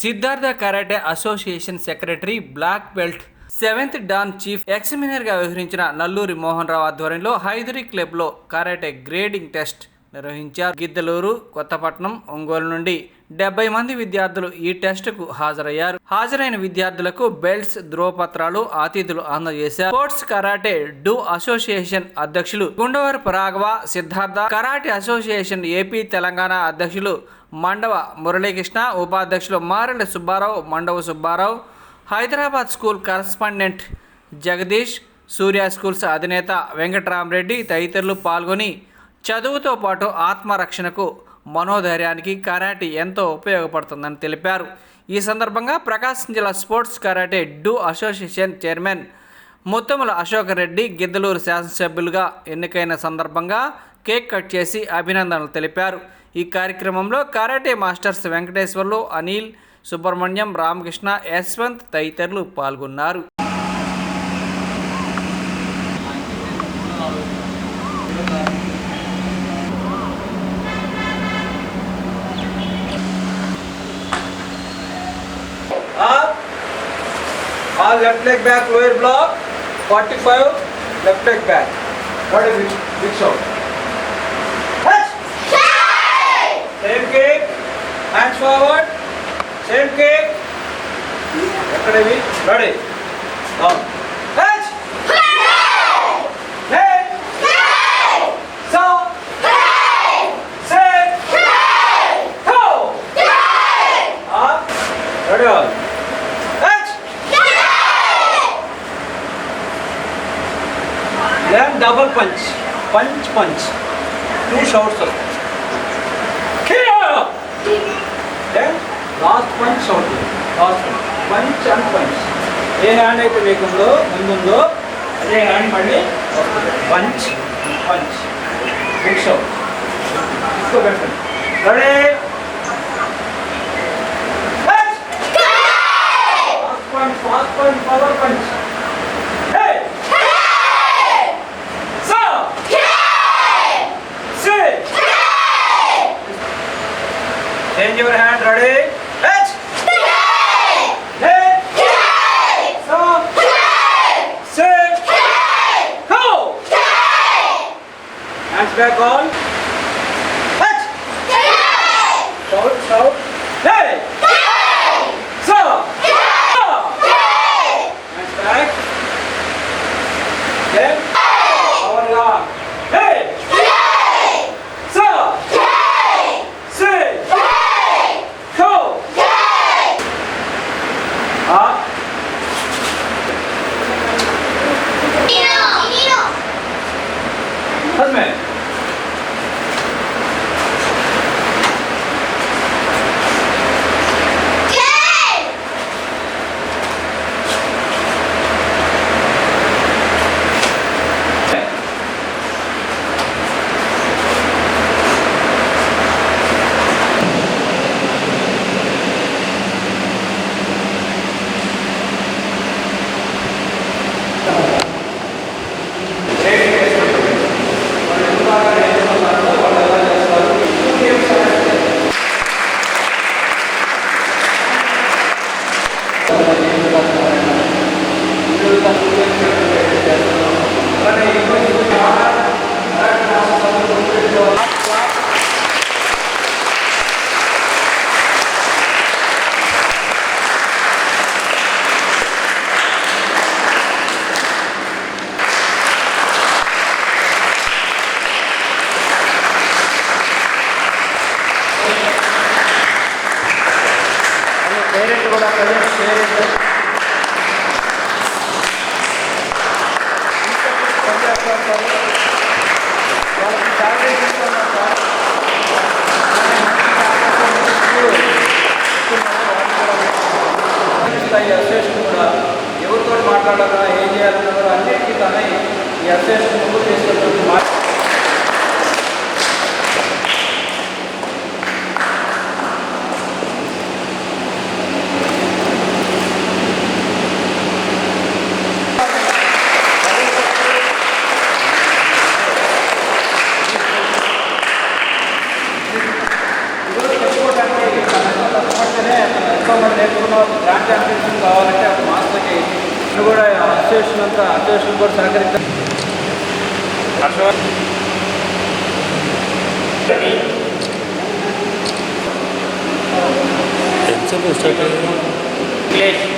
Siddhartha karate association secretary black belt. Seventh dan chief ఎక్స్మినర్గా వ్యవహరించిన నల్లూరి మోహన్ రావు ఆధ్వర్యంలో హైదరీ క్లబ్లో కరాటే గ్రేడింగ్ టెస్ట్ నిర్వహించారు. గిద్దలూరు కొత్తపట్నం ఒంగోలు నుండి డెబ్బై మంది విద్యార్థులు ఈ టెస్టుకు హాజరయ్యారు. హాజరైన విద్యార్థులకు బెల్ట్స్ ధ్రువపత్రాలు అతిథులు అందజేశారు. స్పోర్ట్స్ కరాటే డూ అసోసియేషన్ అధ్యక్షులు Gundavarapu Raghava Siddhartha karate association AP Telangana అధ్యక్షులు మండవ మురళీకృష్ణ ఉపాధ్యక్షులు Marela Subbarao Mandava Subbarao Hyderabad school correspondent Jagadish Surya schools అధినేత వెంకట్రామరెడ్డి తదితరులు పాల్గొని చదువుతో పాటు ఆత్మరక్షణకు మనోధైర్యానికి కరాటే ఎంతో ఉపయోగపడుతుందని తెలిపారు. ఈ సందర్భంగా ప్రకాశం జిల్లా sports karate do association chairman Muthumula Ashok Reddy Giddalur శాసనసభ్యులుగా ఎన్నికైన సందర్భంగా కేక్ కట్ చేసి అభినందనలు తెలిపారు. ఈ కార్యక్రమంలో కరాటే మాస్టర్స్ వెంకటేశ్వర్లు అనిల్ సుబ్రహ్మణ్యం రామకృష్ణ యశ్వంత్ తదితరులు పాల్గొన్నారు Up. All left leg back, lower block. 45, left leg back. What is? Big shot. hands forward, same kick, academy, ready, down, catch, head, so, set, go, up, ready on, catch, then double punch, punch, punch, two shouts. Last punch అవుతుంది last punch and punch ఏ hand అయితే లేకుందో ముందుందో అదే hand మళ్ళీ punch punch punch అవుతుంది ఇంకో పెట్టండి ready fast power punch Hands back on. ఎవరితో ఏం చేయాలన్నా అన్నిటికీ తనే ఎస్ఎస్ అసోసియేషన్ ముందు తీసుకెళ్తుంది మా ఈరోజు చెప్పుకోవడానికి తన ఎంత కష్టపడితేనే ఎంతో కూడా నేర్చుకున్న గ్రాండ్ ఛాంపియన్షిప్ కావాలంటే ఒక మాస్టర్కి ఇది కూడా అసోసియేషన్ అంతా అసోసియేషన్ కూడా సహకరించారు హర్షవర్ధన్ అఖిలేష్ మోహన్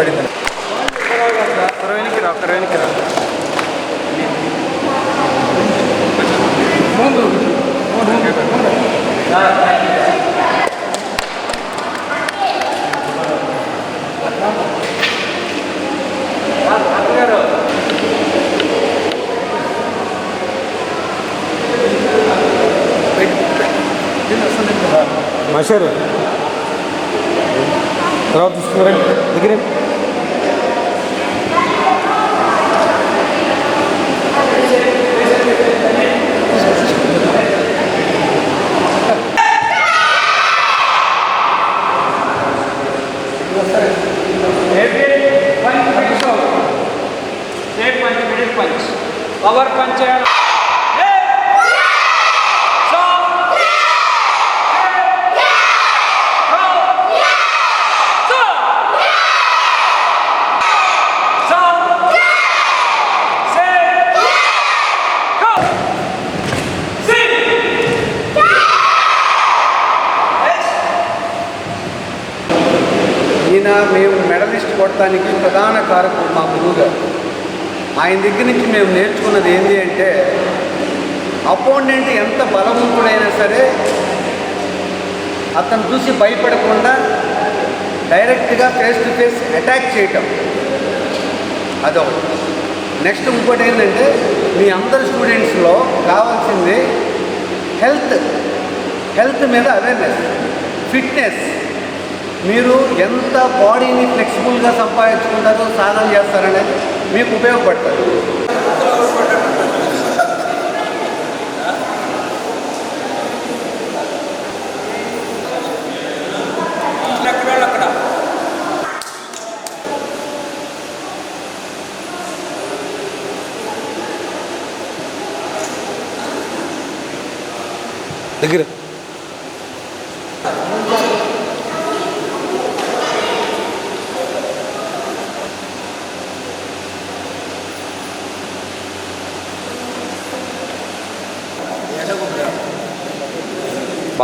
పడింది రా తర్వాత చూసుకున్నారండి దగ్గర. ఆయన దగ్గర నుంచి మేము నేర్చుకున్నది ఏంటి అంటే అపోనెంట్ ఎంత బలవంతుడైనా సరే అతను చూసి భయపడకుండా డైరెక్ట్గా ఫేస్ టు ఫేస్ అటాక్ చేయటం. అదొకటి. నెక్స్ట్ ఇంకోటి ఏంటంటే మీ అందరు స్టూడెంట్స్లో కావాల్సింది హెల్త్. హెల్త్ మీద అవేర్నెస్. ఫిట్నెస్. మీరు ఎంత బాడీని ఫ్లెక్సిబుల్గా సంపాదించుకుంటారో సాధన చేస్తారనేది మీకు ఉపయోగపడుతుంది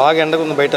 బాగా ఎండగా ఉంది బయట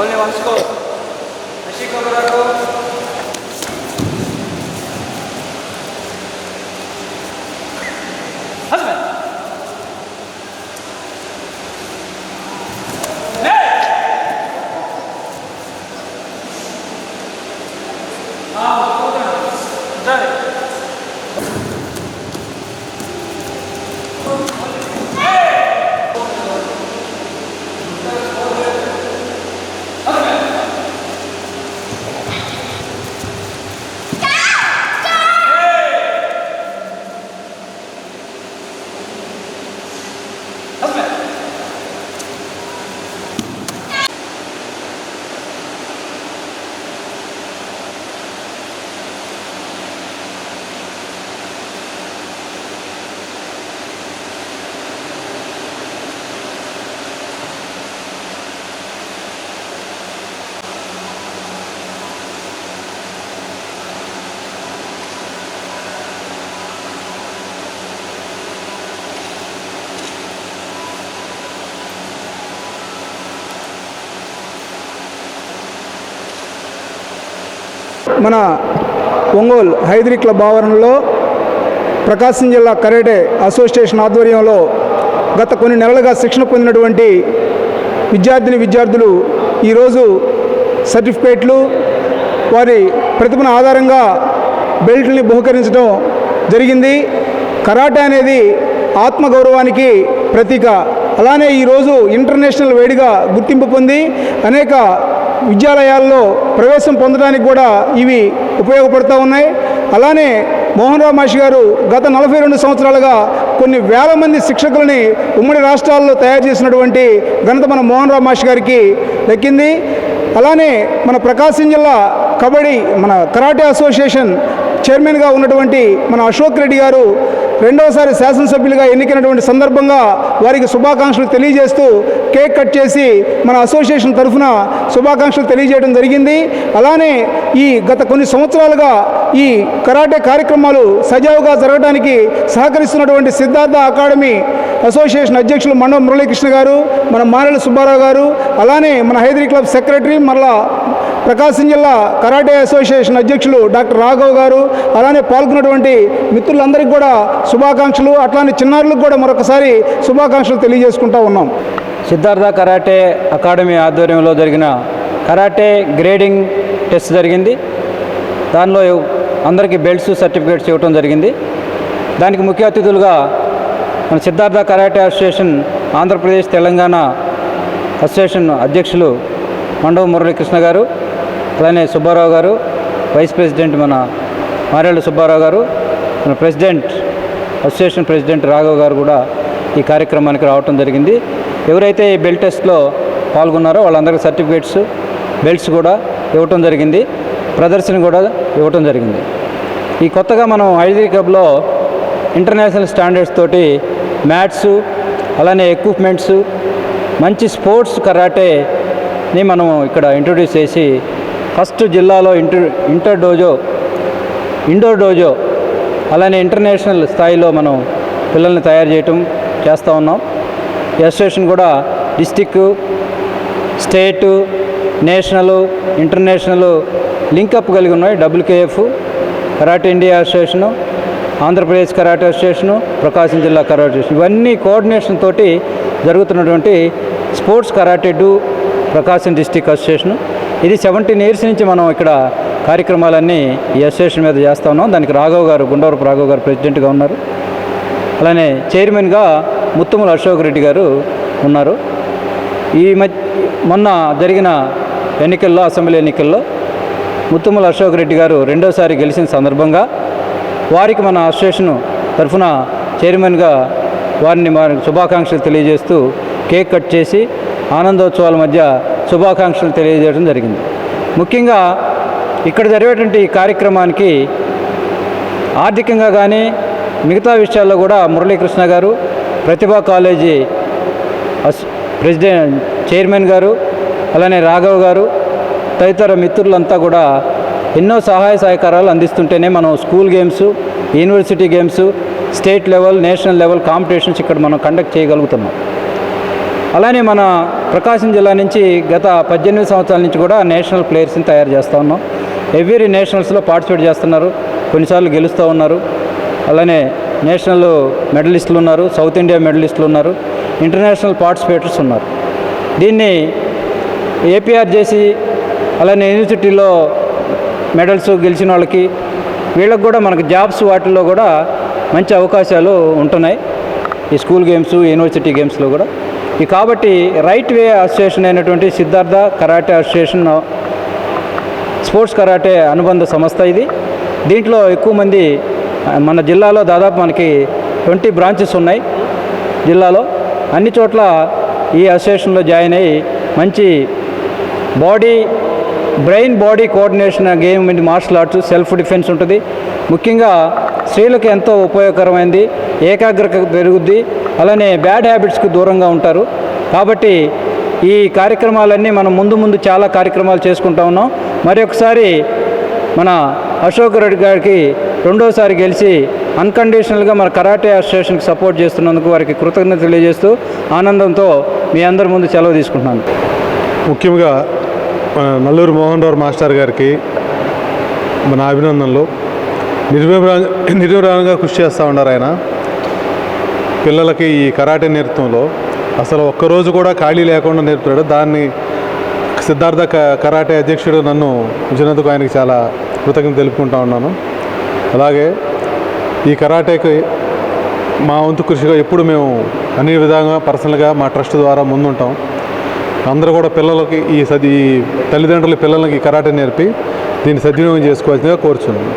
Only one score. Ashiko Murago. మన ఒంగోలు హైదరీ క్లబ్ ఆవరణలో ప్రకాశం జిల్లా కరాటే అసోసియేషన్ ఆధ్వర్యంలో గత కొన్ని నెలలుగా శిక్షణ పొందినటువంటి విద్యార్థిని విద్యార్థులు ఈరోజు సర్టిఫికేట్లు వారి ప్రతిభను ఆధారంగా బెల్ట్ని బహుకరించడం జరిగింది. కరాటే అనేది ఆత్మగౌరవానికి ప్రతీక. అలానే ఈరోజు ఇంటర్నేషనల్ వేడిగా గుర్తింపు పొంది అనేక విద్యాలయాల్లో ప్రవేశం పొందడానికి కూడా ఇవి ఉపయోగపడుతూ ఉన్నాయి. అలానే మోహన్ రావు మాషి గారు గత నలభై రెండు సంవత్సరాలుగా కొన్ని వేల మంది శిక్షకులని ఉమ్మడి రాష్ట్రాల్లో తయారు చేసినటువంటి ఘనత మన మోహన్ రావు మాషి గారికి దక్కింది. అలానే మన ప్రకాశం జిల్లా కబడ్డీ మన కరాటే అసోసియేషన్ చైర్మన్గా ఉన్నటువంటి మన అశోక్ రెడ్డి గారు రెండవసారి శాసనసభ్యులుగా ఎన్నికైనటువంటి సందర్భంగా వారికి శుభాకాంక్షలు తెలియజేస్తూ కేక్ కట్ చేసి మన అసోసియేషన్ తరఫున శుభాకాంక్షలు తెలియజేయడం జరిగింది. అలానే ఈ గత కొన్ని సంవత్సరాలుగా ఈ కరాటే కార్యక్రమాలు సజావుగా జరగడానికి సహకరిస్తున్నటువంటి సిద్ధార్థ అకాడమీ అసోసియేషన్ అధ్యక్షులు మండవ మురళీకృష్ణ గారు మన మారెల సుబ్బారావు గారు అలానే మన హైదరీ క్లబ్ సెక్రటరీ మరలా ప్రకాశం జిల్లా కరాటే అసోసియేషన్ అధ్యక్షులు డాక్టర్ రాఘవ్ గారు అలానే పాల్గొన్నటువంటి మిత్రులందరికీ కూడా శుభాకాంక్షలు అట్లానే చిన్నారులకు కూడా మరొకసారి శుభాకాంక్షలు తెలియజేసుకుంటా ఉన్నాం. సిద్ధార్థ కరాటే అకాడమీ ఆధ్వర్యంలో జరిగిన కరాటే గ్రేడింగ్ టెస్ట్ జరిగింది. దానిలో అందరికీ బెల్ట్స్ సర్టిఫికేట్స్ ఇవ్వటం జరిగింది. దానికి ముఖ్య అతిథులుగా మన Siddhartha karate association Andhra Pradesh Telangana association అధ్యక్షులు మండవ మురళీకృష్ణ గారు అలానే సుబ్బారావు గారు వైస్ ప్రెసిడెంట్ మన మారేళ్ళ సుబ్బారావు గారు మన ప్రెసిడెంట్ అసోసియేషన్ ప్రెసిడెంట్ రాఘవ్ గారు కూడా ఈ కార్యక్రమానికి రావటం జరిగింది. ఎవరైతే ఈ బెల్ట్ టెస్ట్లో పాల్గొన్నారో వాళ్ళందరికీ సర్టిఫికేట్స్ బెల్ట్స్ కూడా ఇవ్వటం జరిగింది. ప్రదర్శన కూడా ఇవ్వటం జరిగింది. ఈ కొత్తగా మనం ఐదీ క్లబ్లో ఇంటర్నేషనల్ స్టాండర్డ్స్ తోటి మ్యాట్స్ అలానే ఎక్విప్మెంట్స్ మంచి స్పోర్ట్స్ కరాటేని మనం ఇక్కడ ఇంట్రొడ్యూస్ చేసి ఫస్ట్ జిల్లాలో inter inter dojo indoor dojo అలానే ఇంటర్నేషనల్ స్థాయిలో మనం పిల్లల్ని తయారు చేయటం చేస్తూ ఉన్నాం. అసోసియేషన్ కూడా district state national international linkup కలిగి ఉన్నాయి. WKF karate India association Andhra Pradesh karate association Prakasam జిల్లా కరాటే అసోసియేషన్ ఇవన్నీ కోఆర్డినేషన్ తోటి జరుగుతున్నటువంటి sports karate do Prakasam district association ఇది సెవెంటీన్ ఇయర్స్ నుంచి మనం ఇక్కడ కార్యక్రమాలన్నీ ఈ అసోసియేషన్ మీద చేస్తూ ఉన్నాం. దానికి రాఘవ్ గారు గుండవరపు రాఘవ్ గారు ప్రెసిడెంట్గా ఉన్నారు. అలానే చైర్మన్గా ముత్తుముల అశోక్ రెడ్డి గారు ఉన్నారు. ఈ మధ్య మొన్న జరిగిన ఎన్నికల్లో అసెంబ్లీ ఎన్నికల్లో ముత్తుముల అశోక్ రెడ్డి గారు రెండోసారి గెలిచిన సందర్భంగా వారికి మన అసోసియేషన్ తరఫున చైర్మన్గా వారిని వారి శుభాకాంక్షలు తెలియజేస్తూ కేక్ కట్ చేసి ఆనందోత్సవాల మధ్య శుభాకాంక్షలు తెలియజేయడం జరిగింది. ముఖ్యంగా ఇక్కడ జరిగేటువంటి ఈ కార్యక్రమానికి ఆర్థికంగా కానీ మిగతా విషయాల్లో కూడా Muralikrishna garu Pratibha college as president chairman garu అలానే రాఘవ్ గారు తదితర మిత్రులంతా కూడా ఎన్నో సహాయ సహకారాలు అందిస్తుంటేనే మనం school games university games state level national level competitions ఇక్కడ మనం కండక్ట్ చేయగలుగుతున్నాం. అలానే మన ప్రకాశం జిల్లా నుంచి గత పద్దెనిమిది సంవత్సరాల నుంచి కూడా నేషనల్ ప్లేయర్స్ని తయారు చేస్తూ ఉన్నాం. ఎవ్రీ నేషనల్స్లో పార్టిసిపేట్ చేస్తున్నారు. కొన్నిసార్లు గెలుస్తూ ఉన్నారు. అలానే నేషనల్ మెడలిస్టులు ఉన్నారు. సౌత్ ఇండియా మెడలిస్టులు ఉన్నారు. ఇంటర్నేషనల్ పార్టిసిపేటర్స్ ఉన్నారు. దీన్ని ఏపీఆర్ చేసి అలానే యూనివర్సిటీలో మెడల్స్ గెలిచిన వాళ్ళకి వీళ్ళకి కూడా మనకు జాబ్స్ వాటిల్లో కూడా మంచి అవకాశాలు ఉంటున్నాయి. ఈ స్కూల్ గేమ్స్ యూనివర్సిటీ గేమ్స్లో కూడా. కాబట్టి రైట్ వే అసోసియేషన్ అయినటువంటి Siddhartha karate association sports karate అనుబంధ సంస్థ ఇది. దీంట్లో ఎక్కువ మంది మన జిల్లాలో దాదాపు మనకి ట్వంటీ బ్రాంచెస్ ఉన్నాయి జిల్లాలో. అన్ని చోట్ల ఈ అసోసియేషన్లో జాయిన్ అయ్యి మంచి body brain body coordination game in martial arts self defence ఉంటుంది. ముఖ్యంగా స్త్రీలకు ఎంతో ఉపయోగకరమైంది ఏకాగ్రత పెరుగుద్ది అలానే బ్యాడ్ హ్యాబిట్స్కి దూరంగా ఉంటారు. కాబట్టి ఈ కార్యక్రమాలన్నీ మనం ముందు ముందు చాలా కార్యక్రమాలు చేసుకుంటా ఉన్నాం. మరి ఒకసారి మన అశోక్ రెడ్డి గారికి రెండోసారి గెలిచి అన్కండిషనల్గా మన కరాటే అసోసియేషన్కి సపోర్ట్ చేస్తున్నందుకు వారికి కృతజ్ఞత తెలియజేస్తూ ఆనందంతో మీ అందరి ముందు సెలవు తీసుకుంటున్నాను. ముఖ్యంగా నల్లూరు మోహన్ రావు మాస్టర్ గారికి మన అభినందనలు. నిర్విరా నిర్విరామంగా కృషి చేస్తూ ఉన్నారు ఆయన. పిల్లలకి ఈ కరాటే నేర్పంలో అసలు ఒక్కరోజు కూడా ఖాళీ లేకుండా నేర్పుతాడు. దాన్ని సిద్ధార్థ క- కరాటే అధ్యక్షుడు నన్ను ఉంచినందుకు ఆయనకి చాలా కృతజ్ఞత తెలుపుకుంటా ఉన్నాను. అలాగే ఈ కరాటేకి మా వంతు కృషిగా ఎప్పుడు మేము అన్ని విధంగా పర్సనల్గా మా ట్రస్ట్ ద్వారా ముందుంటాం. అందరూ కూడా పిల్లలకి ఈ సది ఈ తల్లిదండ్రుల పిల్లలకి కరాటే నేర్పి దీన్ని సద్వినియోగం చేసుకోవాల్సిందిగా కోరుచున్నాను.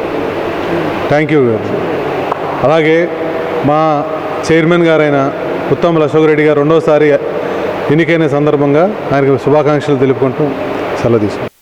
థ్యాంక్ యూ అలాగే మా చైర్మన్ గారైన ఉత్తమ్ అశోక్ రెడ్డి గారు రెండోసారి ఎన్నికైన సందర్భంగా ఆయనకు శుభాకాంక్షలు తెలుపుకుంటూ సెలవు తీసుకుంటాం